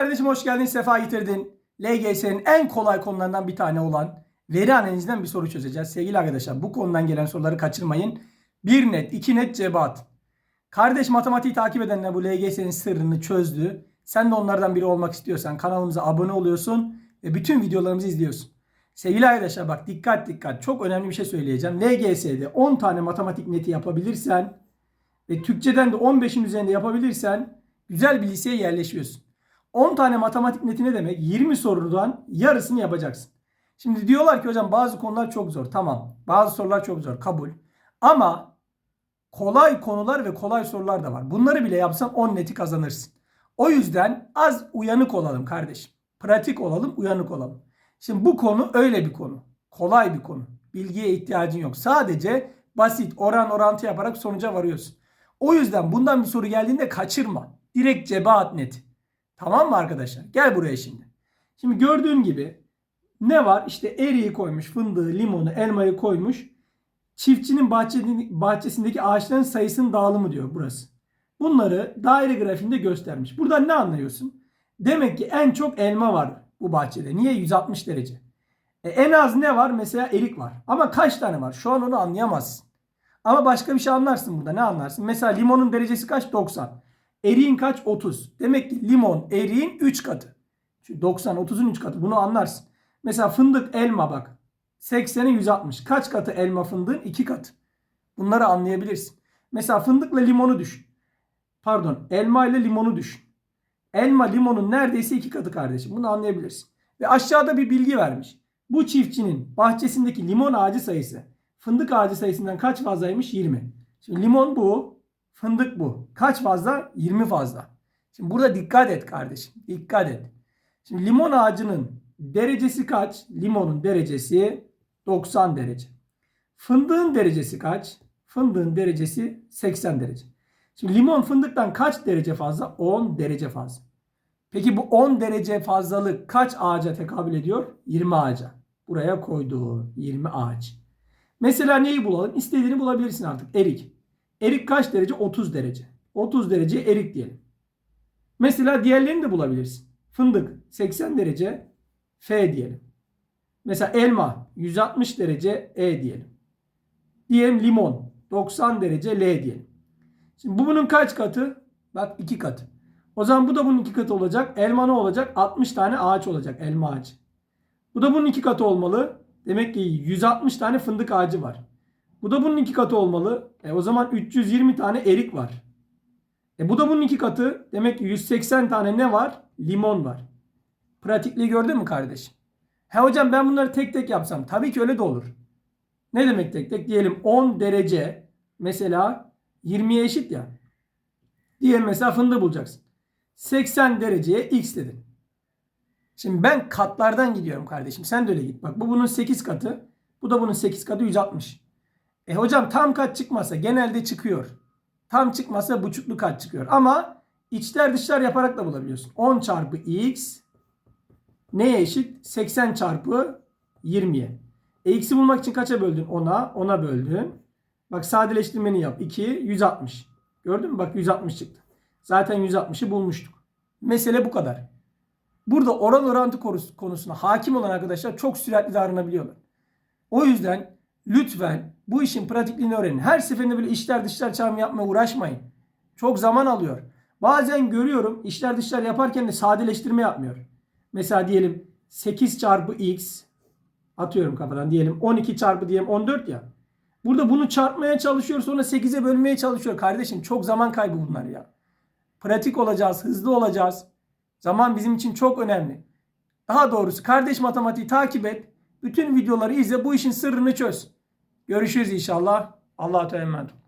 Kardeşim hoş geldin, sefa getirdin. LGS'nin en kolay konularından bir tane olan veri analizinden bir soru çözeceğiz. Sevgili arkadaşlar bu konudan gelen soruları kaçırmayın. Bir net, iki net cebat. Kardeş matematiği takip edenler bu LGS'nin sırrını çözdü. Sen de onlardan biri olmak istiyorsan kanalımıza abone oluyorsun ve bütün videolarımızı izliyorsun. Sevgili arkadaşlar bak dikkat dikkat çok önemli bir şey söyleyeceğim. LGS'de 10 tane matematik neti yapabilirsen ve Türkçeden de 15'in üzerinde yapabilirsen güzel bir liseye yerleşiyorsun. 10 tane matematik neti ne demek? 20 sorudan yarısını yapacaksın. Şimdi diyorlar ki hocam bazı konular çok zor. Tamam. Bazı sorular çok zor. Kabul. Ama kolay konular ve kolay sorular da var. Bunları bile yapsan 10 neti kazanırsın. O yüzden az uyanık olalım kardeşim. Pratik olalım, uyanık olalım. Şimdi bu konu öyle bir konu. Kolay bir konu. Bilgiye ihtiyacın yok. Sadece basit oran orantı yaparak sonuca varıyorsun. O yüzden bundan bir soru geldiğinde kaçırma. Direkt cebe at net. Tamam mı arkadaşlar? Gel buraya şimdi. Şimdi gördüğün gibi ne var? İşte eriği koymuş, fındığı, limonu, elmayı koymuş. Çiftçinin bahçesindeki ağaçların sayısının dağılımı diyor burası. Bunları daire grafiğinde göstermiş. Buradan ne anlıyorsun? Demek ki en çok elma var bu bahçede. Niye? 160 derece. E, en az ne var? Mesela erik var. Ama kaç tane var? Şu an onu anlayamazsın. Ama başka bir şey anlarsın burada. Ne anlarsın? Mesela limonun derecesi kaç? 90. Eriğin kaç? 30. Demek ki limon eriğin 3 katı. Şu 90 30'un 3 katı. Bunu anlarsın. Mesela fındık elma bak. 80'e 160. Kaç katı elma fındığın? 2 katı. Bunları anlayabilirsin. Mesela fındıkla limonu düşün. Pardon elma ile limonu düşün. Elma limonun neredeyse 2 katı kardeşim. Bunu anlayabilirsin. Ve aşağıda bir bilgi vermiş. Bu çiftçinin bahçesindeki limon ağacı sayısı fındık ağacı sayısından kaç fazlaymış? 20. Şimdi limon bu. Fındık bu. Kaç fazla? 20 fazla. Şimdi burada dikkat et kardeşim. Dikkat et. Şimdi limon ağacının derecesi kaç? Limonun derecesi 90 derece. Fındığın derecesi kaç? Fındığın derecesi 80 derece. Şimdi limon fındıktan kaç derece fazla? 10 derece fazla. Peki bu 10 derece fazlalık kaç ağaca tekabül ediyor? 20 ağaca. Buraya koyduğu 20 ağaç. Mesela neyi bulalım? İstediğini bulabilirsin artık. Erik. Erik kaç derece? 30 derece. 30 derece erik diyelim. Mesela diğerlerini de bulabilirsin. Fındık 80 derece F diyelim. Mesela elma 160 derece E diyelim. Diyelim limon 90 derece L diyelim. Şimdi bu bunun kaç katı? Bak 2 katı. O zaman bu da bunun 2 katı olacak. Elma ne olacak? 60 tane ağaç olacak. Elma ağacı. Bu da bunun 2 katı olmalı. Demek ki 160 tane fındık ağacı var. Bu da bunun 2 katı olmalı. E o zaman 320 tane erik var. E bu da bunun 2 katı. Demek ki 180 tane ne var? Limon var. Pratikliği gördün mü kardeşim? He hocam ben bunları tek tek yapsam. Tabii ki öyle de olur. Ne demek tek tek? Diyelim 10 derece mesela 20'ye eşit ya. Diyelim mesela fındığı bulacaksın. 80 dereceye x dedin. Şimdi ben katlardan gidiyorum kardeşim. Sen de öyle git. Bak bu bunun 8 katı. Bu da bunun 8 katı 160. E hocam tam kat çıkmasa genelde çıkıyor. Tam çıkmasa buçuklu kat çıkıyor. Ama içler dışlar yaparak da bulabiliyorsun. 10 çarpı x neye eşit? 80 çarpı 20'ye. E x'i bulmak için kaça böldün? 10'a. 10'a böldün. Bak sadeleştirmeni yap. 2, 160. Gördün mü? Bak 160 çıktı. Zaten 160'ı bulmuştuk. Mesele bu kadar. Burada oran orantı konusuna hakim olan arkadaşlar çok süratli davranabiliyorlar. O yüzden lütfen bu işin pratikliğini öğrenin. Her seferinde böyle işler dışlar çarpımı yapmaya uğraşmayın. Çok zaman alıyor. Bazen görüyorum işler dışlar yaparken de sadeleştirme yapmıyor. Mesela diyelim 8 çarpı x atıyorum kafadan diyelim 12 çarpı diyelim 14 ya. Burada bunu çarpmaya çalışıyor sonra 8'e bölmeye çalışıyor. Kardeşim çok zaman kaybı bunlar ya. Pratik olacağız, hızlı olacağız. Zaman bizim için çok önemli. Daha doğrusu kardeş matematiği takip et. Bütün videoları izle bu işin sırrını çöz. Görüşürüz inşallah. Allah'a emanet